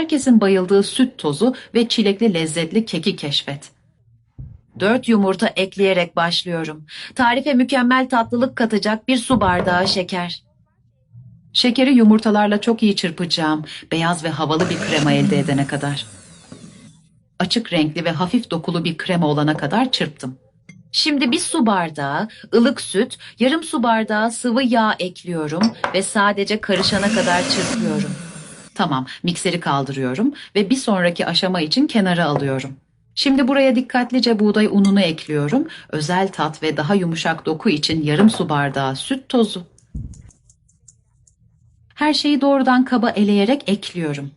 herkesin bayıldığı süt tozu ve çilekli lezzetli keki keşfet. Dört yumurta ekleyerek başlıyorum. Tarife mükemmel tatlılık katacak bir su bardağı şeker. Şekeri yumurtalarla çok iyi çırpacağım. Beyaz ve havalı bir krema elde edene kadar. Açık renkli ve hafif dokulu bir krema olana kadar çırptım. Şimdi bir su bardağı ılık süt, yarım su bardağı sıvı yağ ekliyorum ve sadece karışana kadar çırpıyorum. Tamam, mikseri kaldırıyorum ve bir sonraki aşama için kenara alıyorum. Şimdi buraya dikkatlice buğday ununu ekliyorum. Özel tat ve daha yumuşak doku için yarım su bardağı süt tozu. Her şeyi doğrudan kaba eleyerek ekliyorum.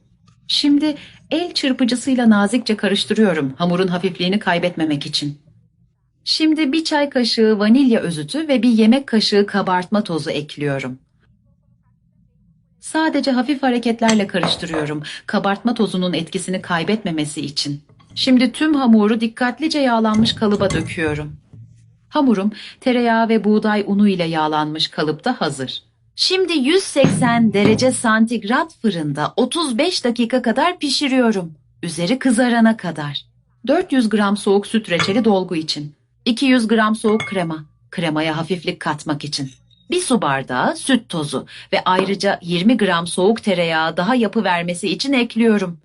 Şimdi el çırpıcısıyla nazikçe karıştırıyorum hamurun hafifliğini kaybetmemek için. Şimdi bir çay kaşığı vanilya özütü ve bir yemek kaşığı kabartma tozu ekliyorum. Sadece hafif hareketlerle karıştırıyorum kabartma tozunun etkisini kaybetmemesi için. Şimdi tüm hamuru dikkatlice yağlanmış kalıba döküyorum. Hamurum tereyağı ve buğday unu ile yağlanmış kalıpta hazır. Şimdi 180 derece santigrat fırında 35 dakika kadar pişiriyorum. Üzeri kızarana kadar. 400 gram soğuk süt reçeli dolgu için. 200 gram soğuk krema. Kremaya hafiflik katmak için. Bir su bardağı süt tozu ve ayrıca 20 gram soğuk tereyağı daha yapı vermesi için ekliyorum.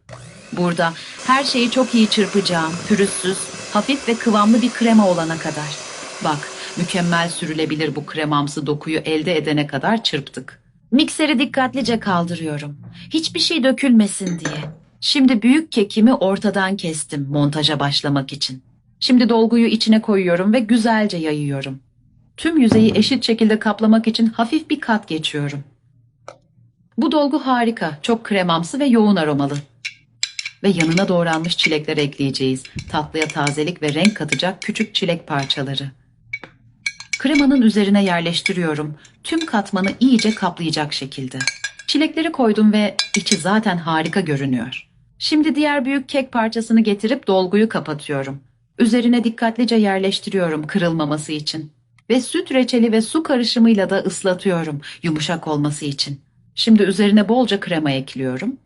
Burada her şeyi çok iyi çırpacağım. Pürüzsüz, hafif ve kıvamlı bir krema olana kadar. Bak, mükemmel sürülebilir bu kremamsı dokuyu elde edene kadar çırptık. Mikseri dikkatlice kaldırıyorum. Hiçbir şey dökülmesin diye. Şimdi büyük kekimi ortadan kestim montaja başlamak için. Şimdi dolguyu içine koyuyorum ve güzelce yayıyorum. Tüm yüzeyi eşit şekilde kaplamak için hafif bir kat geçiyorum. Bu dolgu harika, çok kremamsı ve yoğun aromalı. Ve yanına doğranmış çilekler ekleyeceğiz. Tatlıya tazelik ve renk katacak küçük çilek parçaları. Kremanın üzerine yerleştiriyorum. Tüm katmanı iyice kaplayacak şekilde. Çilekleri koydum ve içi zaten harika görünüyor. Şimdi diğer büyük kek parçasını getirip dolguyu kapatıyorum. Üzerine dikkatlice yerleştiriyorum kırılmaması için. Ve süt reçeli ve su karışımıyla da ıslatıyorum yumuşak olması için. Şimdi üzerine bolca krema ekliyorum.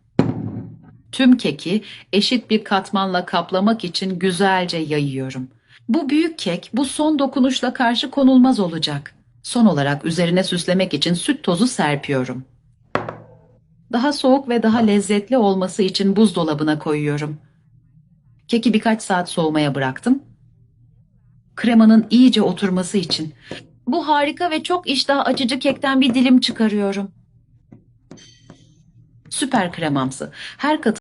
Tüm keki eşit bir katmanla kaplamak için güzelce yayıyorum. Bu büyük kek bu son dokunuşla karşı konulmaz olacak. Son olarak üzerine süslemek için süt tozu serpiyorum. Daha soğuk ve daha lezzetli olması için buzdolabına koyuyorum. Keki birkaç saat soğumaya bıraktım. Kremanın iyice oturması için. Bu harika ve çok iştah açıcı kekten bir dilim çıkarıyorum. Süper kremamsı. Her katı